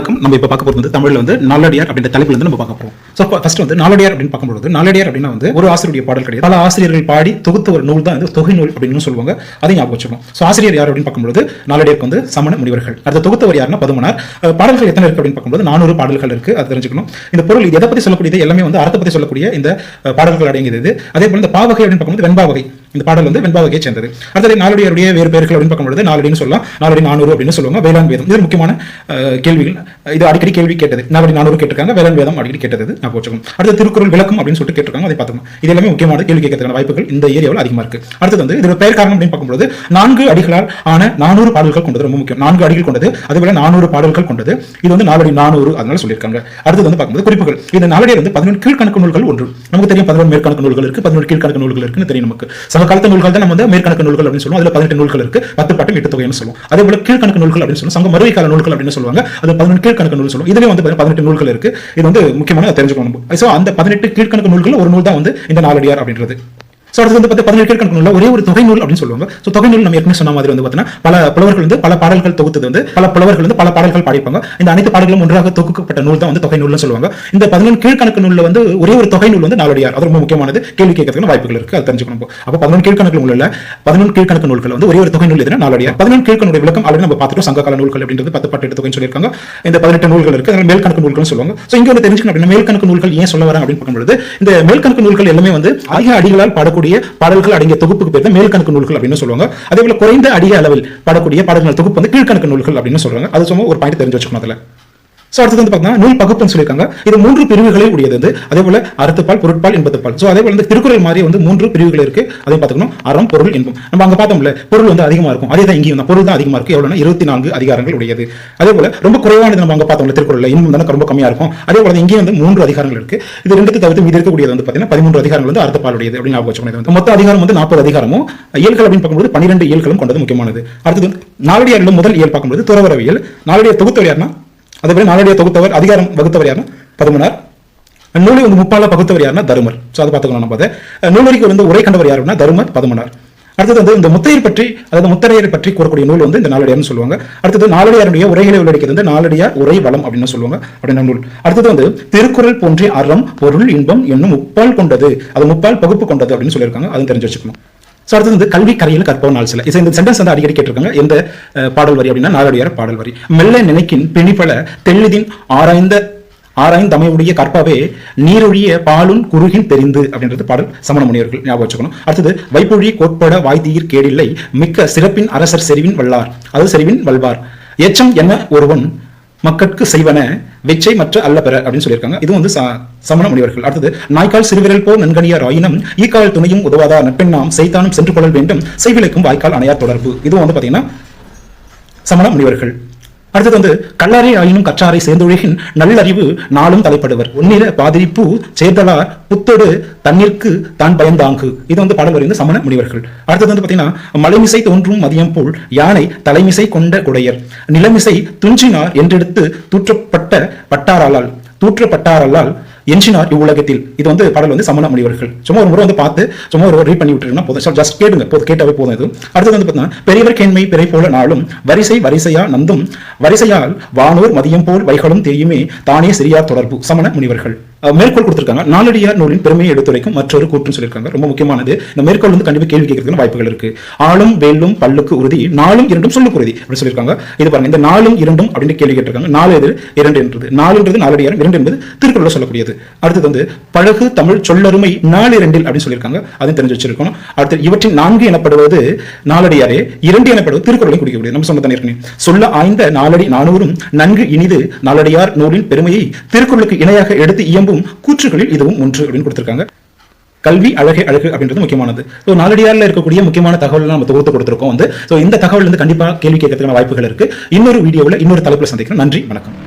வணக்கம் நம்ம இப்போ பார்க்க போகிறது வந்து தமிழ்ல வந்து நாலடியார் அப்படின்ற தலைப்புல இருந்து நம்ம பார்க்க போறோம். ஸோ ஃபர்ஸ்ட் வந்து நாலடியார் அப்படின்னு பார்க்கும்போது நாலடியார் அப்படின்னா வந்து ஒரு ஆசிரியருடைய பாடல் கிடையாது. பல ஆசிரியர்கள் பாடி தொகுத்த ஒரு நூல் தான் வந்து தொகை நூல் அப்படின்னு சொல்லுவாங்க. அதை ஞாபகம் வச்சுக்கணும். ஸோ ஆசிரியர் யார் அப்படின்னு பார்க்கும்போது நாலடியாருக்கு வந்து சமண முனிவர்கள். அடுத்த தொகுத்தவர் யாருன்னா பதுமனார். பாடல்கள் எத்தனை இருக்கு அப்படின்னு பார்க்கும்போது நானூறு பாடல்கள் இருக்கு. அது தெரிஞ்சுக்கணும். இந்த பொருள் இது எதை பத்தி சொல்லக்கூடியது? எல்லாமே வந்து அர்த்தத்தை பத்தி சொல்லக்கூடிய இந்த பாடல்கள் அடங்கியது அதே போல இந்த பாவகை அப்படின்னு பார்க்கும்போது வெண்பாவகை. இந்த பாடல் வந்து வெண்பாவகையை சேர்ந்தது. அடுத்தது நாலுடையருடைய வேறு பெயர்கள் அப்படின்னு பார்க்கும்போது நாலுடின்னு சொல்லலாம். நாளடி நானூறு அப்படின்னு சொல்லுவாங்க. வேளாண் வேதம். இது முக்கியமான கேள்விகள் இது அடிக்கடி கேள்வி கேட்டது. நாளடி நானூறு கேட்டிருக்காங்க. வேளாண் வேதம் அடிக்கடி கேட்டது. நான் போச்சுக்கோம் அடுத்து திருக்குறள் விளக்கம் அப்படின்னு சொல்லிட்டு கேட்டிருக்காங்க. அதை பார்த்துக்கணும் இது எல்லாமே முக்கியமான கேள்வி கேட்கறதுக்கான வாய்ப்புகள் இந்த ஏரியாவில் அதிகமாக இருக்கு. அடுத்தது வந்து இதோட பெயர் காரணம் அப்படின்னு பார்க்கும்போது நான்கு அடிகளால் ஆன நானூறு பாடல்கள் கொண்டது ரொம்ப முக்கியம். நான்கு அடிகள் கொண்டது அதுபோல நானூறு பாடல்கள் கொண்டது. இது வந்து நாலடி நானூறு அதனால சொல்லியிருக்காங்க. அடுத்தது வந்து பார்க்கும்போது குறிப்புகள். இந்த நாலடியில் வந்து பதினொன்று கீழ்கணக்கு நூல்கள் ஒன்று. நமக்கு தெரியும் பதினொன்று மேற்கணக்கு நூல்கள் இருக்கு பதினொன்று கீழ்கணக்கு நூல்கள் இருக்குன்னு தெரியும் நமக்கு. சங்க காலத்து நூல்கள் தான் நம்ம வந்து மேற்கணக்கு நூல்கள் அப்படின்னு சொல்லுவோம். அதுல பதினெட்டு நூல்கள் இருக்கு. பத்து பாட்டும் எட்டு தொகைன்னு சொல்லுவோம். அதே போல கீழ்கணக்கு நூல்கள் அப்படின்னு சொல்லுவோம். சங்க மறுவை கால நூல்கள் அப்படின்னு சொல்லுவாங்க. அது பதினெட்டு கீழ்கணக்கு நூல் சொல்லுவோம். இதுவே வந்து பதினெட்டு நூல்கள் இருக்கு. இது வந்து முக்கியமான தெரிஞ்சுக்கணும் ஸோ அந்த பதினெட்டு கீழ்கணக்கு நூல்கள் ஒரு நூல் தான் வந்து இந்த நாலடியார் அப்படின்றது. ஸோ அடுத்து வந்து பார்த்து பதினெட்டு கணக்கு ஒரே ஒரு தொகை நூல் அப்படின்னு சொல்லுவாங்க. ஸோ தொகை நூல் நம்ம ஏற்கனவே சொன்ன மாதிரி வந்து பார்த்தீங்கன்னா பல புலவர்கள் வந்து பல பாடல்கள் தொகுத்தது வந்து பல புலவர்கள் வந்து பல பாடல்கள் பாடிப்பாங்க இந்த அனைத்து பாடல்களும் ஒன்றாக தொகுக்கப்பட்ட நூல் தான் வந்து தொகை நூல்னு சொல்லுவாங்க. இந்த பதினொன்று கீழ்கணக்கு நூலில் வந்து ஒரே ஒரு தொகை நூல் வந்து நாலடியார் அது ரொம்ப முக்கியமானது. கேள்வி கேட்கறதுக்கு வாய்ப்புகள் இருக்கு. அது தெரிஞ்சுக்கணும் அப்போ பதினொன்று கீழ்கணக்கு நூலில் பதினொன்று கீழ்கணக்கு நூல்கள் வந்து ஒரே ஒரு தொகை நூல் எதுனா நாலடியார் பதினொன்று கீழ்கணக்கு விளக்கம் ஆல்ரெடி நம்ம பார்த்துட்டோம். சங்ககால நூல்கள் அப்படின்றது பத்து பாட்டு எட்டு சொல்லியிருக்காங்க. இந்த பதினெட்டு நூல்கள் இருக்கு. அதில் மேல்கணக்கு நூல்கள்னு சொல்லுவாங்க. ஸோ இங்கே வந்து தெரிஞ்சுக்கணும் அப்படின்னா மேல்கணக்கு நூல்கள் ஏன் சொல்ல வராங்க அப்படின்னு பார்க்கும்போது இந்த மேல்கணக்கு நூல்கள் எல்லாமே வந்து அதிக அடிகளால் பாடக்கூடிய பாடல்கள் அடங்கிய தொகுப்புக்கு பேர் தான் மேல்கணக்கு நூல்கள் அப்படின்னு சொல்லுவாங்க. அதே போல குறைந்த அடிய அளவில் பாடக்கூடிய பாடல்கள் தொகுப்பு வந்து கீழ்கணக்கு நூல்கள் அப்படின்னு சொல்றாங்க. அது சும்மா ஒரு பாயிண்ட் தெரிஞ்சு வச்சுக்கணும் அதில். ஸோ அடுத்தது வந்து பார்த்தீங்கன்னா நூல் பகுப்புன்னு சொல்லியிருக்காங்க. இது மூன்று பிரிவுகளில் உடையது வந்து. அதே போல அறுத்துப்பால் பொருட்பால் இன்பத்துப்பால் ஸோ அதே போல இந்த திருக்குறள் மாதிரி வந்து மூன்று பிரிவுகள் இருக்கு. அதையும் பார்த்துக்கணும் அறம் பொருள் இன்பம். நம்ம அங்க பார்த்தோம்ல பொருள் வந்து அதிகமா இருக்கும். அதே தான் இங்கேயும் பொருள் தான் அதிகமா இருக்கு. எவ்வளோனா இருபத்தி நான்கு அதிகாரங்கள் உடையது. அதே போல ரொம்ப குறைவானது நம்ம அங்க பார்த்தோம்ல திருக்குறள் இன்பம் தானே ரொம்ப கம்மியாக இருக்கும். அதே போல இங்கேயும் வந்து மூன்று அதிகாரங்கள் இருக்கு. இது ரெண்டுக்கு தவிர்த்து மீது இருக்கக்கூடியது வந்து பார்த்தீங்கன்னா பதிமூன்று அதிகாரங்கள் வந்து அறுத்துப்பால் உடையது அப்படின்னு ஞாபகம் வச்சுக்கணும். மொத்த அதிகாரம் வந்து நாற்பது அதிகாரமும் இயல்கள் அப்படின்னு பார்க்கும்போது பன்னிரெண்டு இயல்களும் கொண்டது முக்கியமானது. அடுத்தது நாலடியாரில் முதல் இயல் பார்க்கும்போது துறவரவியல் நாலடியார் தொகுத்தவர் யாருன்னா அதேபோல போல தொகுத்தவர் அதிகாரம் வகுத்தவர் யாருன்னா? பதுமனார். நூலை வந்து முப்பால பகுத்தவர் யாருன்னா? தருமர். ஸோ அதை பார்த்துக்கலாம் நம்ம அதை. நூலடிக்கு வந்து உரை கண்டவர் யாருன்னா? தருமர் பதுமனார். அடுத்தது வந்து இந்த முத்தையர் பற்றி அதாவது முத்தரையர் பற்றி கூறக்கூடிய நூல் வந்து இந்த நாளடியார்னு சொல்லுவாங்க. அடுத்தது நாளடியாருடைய உரைகளை உள்ளடக்கிறது வந்து நாலடியார் உரை வளம் அப்படின்னு சொல்லுவாங்க. அப்படின்ற நூல். அடுத்தது வந்து திருக்குறள் போன்றே அறம் பொருள் இன்பம் என்னும் முப்பால் கொண்டது. அது முப்பால் பகுப்பு கொண்டது அப்படின்னு சொல்லியிருக்காங்க. அதுவும் தெரிஞ்சு வச்சுக்கணும். ஸோ அடுத்தது வந்து கல்வி கரையில் கற்பவன் நாள் சில. இது இந்த சென்டென்ஸ் வந்து அடிக்கடி கேட்டிருக்காங்க. எந்த பாடல் வரி அப்படின்னா நாலடியார் பாடல் வரி. மெல்ல நினைக்கின் பிணிபல தெளிதின் ஆராய்ந்த ஆராய்ந்தமையுடைய கற்பாவே நீரொழிய பாலுன் குறுகின் தெரிந்து அப்படின்றது பாடல் சமண முனிவர்கள் ஞாபகம் வச்சுக்கணும். அடுத்தது வைப்பொழி கோட்பட வாய்தீர் கேடில்லை மிக்க சிறப்பின் அரசர் செறிவின் வல்லார். அது செறிவின் வல்வார். எச்சம் என்ன ஒருவன் மக்கட்கு செய்வன வெச்சை மற்ற அல்ல பெற அப்படின்னு சொல்லியிருக்காங்க. இது வந்து ச- சமண முனிவர்கள். அடுத்தது நாய்க்கால் சிறுவிரல் போல் நன்கணியார் ஆயினும் ஈக்கால் துணையும் உதவாதா நட்பெண்ணாம் செய்தானும் சென்று கொள்ளல் வேண்டும் செய்விலைக்கும் வாய்க்கால் அணையார் தொடர்பு. இதுவும் வந்து பாத்தீங்கன்னா சமண முனிவர்கள். அடுத்தது வந்து கல்லறை ஆயினும் கற்றாரை சேர்ந்தொழுகின் நல்லறிவு நாளும் தலைப்படுவர். ஒன்னில பாதிரிப்பு சேர்தலார் புத்தொடு தண்ணீர்க்கு தான் பயந்தாங்கு. இது வந்து பாடல் வரைந்து சமண முனிவர்கள். அடுத்தது வந்து பார்த்தீங்கன்னா மலைமிசை தோன்றும் மதியம் போல் யானை தலைமிசை கொண்ட குடையர். நிலமிசை துஞ்சினார் என்றெடுத்து தூற்றப்பட்ட பட்டாராலால் தூற்றப்பட்டாரல்லால் எஞ்சினார் இவ்வுலகத்தில். இது வந்து பாடல் வந்து சமண முனிவர்கள். சும்மா ஒரு முறை வந்து பார்த்து சும்மா ஒரு ரீட் பண்ணி விட்டுருங்கன்னா போதும். ஜஸ்ட் கேட்டுங்க. போதும். கேட்டாவே போதும் இது அடுத்தது வந்து பார்த்தீங்கன்னா பெரியவர் கேண்மை பிறை போல நாளும் வரிசை வரிசையா நந்தும் வரிசையால் வானோர் மதியம் போல் வைகளும் தெரியுமே தானே சரியா தொடர்பு. சமண முனிவர்கள். மேற்கோள் கொடுத்திருக்காங்க. நாளடியார் நூலின் பெருமையை எடுத்துரைக்கும் மற்றொரு கூற்றுன்னு சொல்லியிருக்காங்க. ரொம்ப முக்கியமானது இந்த மேற்கோள் வந்து கண்டிப்பாக கேள்வி கேட்கறதுக்கு வாய்ப்புகள் இருக்கு. ஆளும் வேலும் பல்லுக்கு உறுதி நாளும் இரண்டும் சொல்லுக்கு உறுதி அப்படின்னு சொல்லியிருக்காங்க. இது பாருங்க இந்த நாளும் இரண்டும் அப்படின்னு கேள்வி கேட்டிருக்காங்க. நாலு எது இரண்டு என்றது நாலுன்றது நாலடியார் இரண்டு என்பது திருக்குறள் சொல்லக்கூடியது. அடுத்தது வந்து பழகு தமிழ் சொல்லருமை நாலு இரண்டில் அப்படின்னு சொல்லியிருக்காங்க. அதையும் தெரிஞ்சு வச்சிருக்கணும். அடுத்து இவற்றின் நான்கு எனப்படுவது நாலடியாரே இரண்டு எனப்படுவது திருக்குறளை குறிக்கக்கூடியது நம்ம சொன்ன ஏற்கனவே சொல்ல ஆய்ந்த நாலடி நானூறும் நன்கு இனிது நாலடியார் நூலின் பெருமையை திருக்குறளுக்கு இணையாக எடுத்து இயம்பு இயம்பும் கூற்றுகளில் இதுவும் ஒன்று அப்படின்னு கொடுத்திருக்காங்க. கல்வி அழகு அழகு அப்படின்றது முக்கியமானது. ஸோ நாலடியாரில் இருக்கக்கூடிய முக்கியமான தகவல் நம்ம தொகுத்து கொடுத்துருக்கோம் வந்து. ஸோ இந்த தகவல் வந்து கண்டிப்பாக கேள்வி கேட்கறதுக்கான வாய்ப்புகள் இருக்கு. இன்னொரு வீடியோவில் இன்னொரு தலைப்பில் சந்திக்கிறோம். நன்றி வணக்கம்.